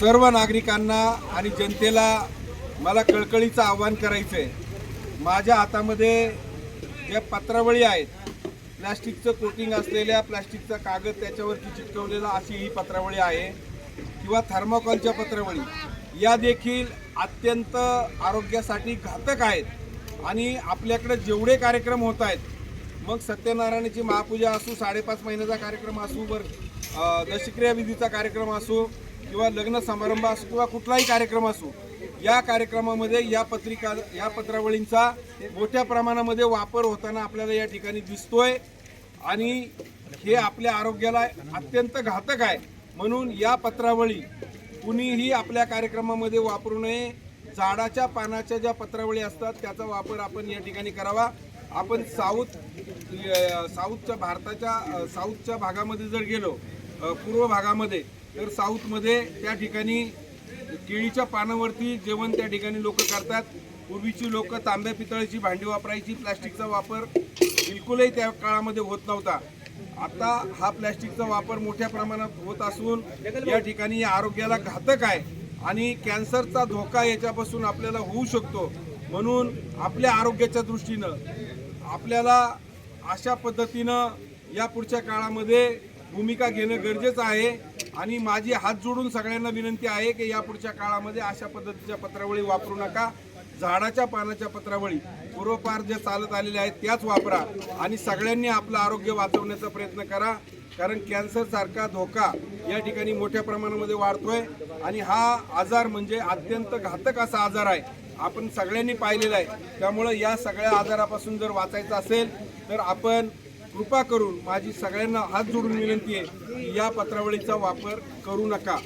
सर्व नागरिकांना आणि जनतेला मला कळकळीचं आव्हान करायचं आहे माझ्या हातामध्ये ज्या पत्रावळी आहेत प्लॅस्टिकचं कोटिंग असलेल्या प्लॅस्टिकचा कागद त्याच्यावरती चिटकवलेला अशी ही पत्रावळी आहे किंवा थर्माकॉलच्या पत्रावळी या देखील अत्यंत आरोग्यासाठी घातक आहेत. आणि आपल्याकडे जेवढे कार्यक्रम होत आहेत मग सत्यनारायणाची महापूजा असू साडेपाच महिन्याचा कार्यक्रम असू वर दशक्रिया विधीचा कार्यक्रम असो किंवा लग्न समारंभ असो किंवा कुठलाही कार्यक्रम असो या कार्यक्रमामध्ये या पत्रिका या पत्रावळींचा मोठ्या प्रमाणामध्ये वापर होताना आपल्याला या ठिकाणी दिसतोय आणि हे आपल्या आरोग्याला अत्यंत घातक आहे. म्हणून या पत्रावळी कुणीही आपल्या कार्यक्रमामध्ये वापरू नये. झाडाच्या पानाच्या ज्या पत्रावळी असतात त्याचा वापर आपण या ठिकाणी करावा. आपण साऊथ साऊथच्या भारताच्या साऊथच्या भागामध्ये जर गेलो पूर्व भागामध्ये तर साऊथमध्ये त्या ठिकाणी केळीच्या पानावरती जेवण त्या ठिकाणी लोक करतात. पूर्वीची लोक तांब्या पितळाची भांडी वापरायची प्लॅस्टिकचा वापर बिलकुलही त्या काळामध्ये होत नव्हता. आता हा प्लॅस्टिकचा वापर मोठ्या प्रमाणात होत असून या ठिकाणी आरोग्याला घातक आहे आणि कॅन्सरचा धोका याच्यापासून आपल्याला होऊ शकतो. म्हणून आपल्या आरोग्याच्या दृष्टीनं आपल्याला अशा पद्धतीनं या पुढच्या काळामध्ये भूमिका घेणं गरजेचं आहे. आणि माझी हात जोडून सगळ्यांना विनंती आहे की या पुढच्या काळामध्ये अशा पद्धतीच्या पत्रावळी वापरू नका. झाडाच्या पानाच्या पत्रावळी पूर्वपार ज्या चालत आलेल्या आहेत त्याच वापरा आणि सगळ्यांनी आपलं आरोग्य वाचवण्याचा प्रयत्न करा. कारण कॅन्सरसारखा धोका या ठिकाणी मोठ्या प्रमाणामध्ये वाढतोय आणि हा आजार म्हणजे अत्यंत घातक असा आजार आहे. आपण सगळ्यांनी पाहिलेला आहे. त्यामुळं या सगळ्या आजारापासून जर वाचायचं असेल तर आपण कृपा करून माझी सगळ्यांना हात जोडून विनंती आहे की या पत्रावळीचा वापर करू नका.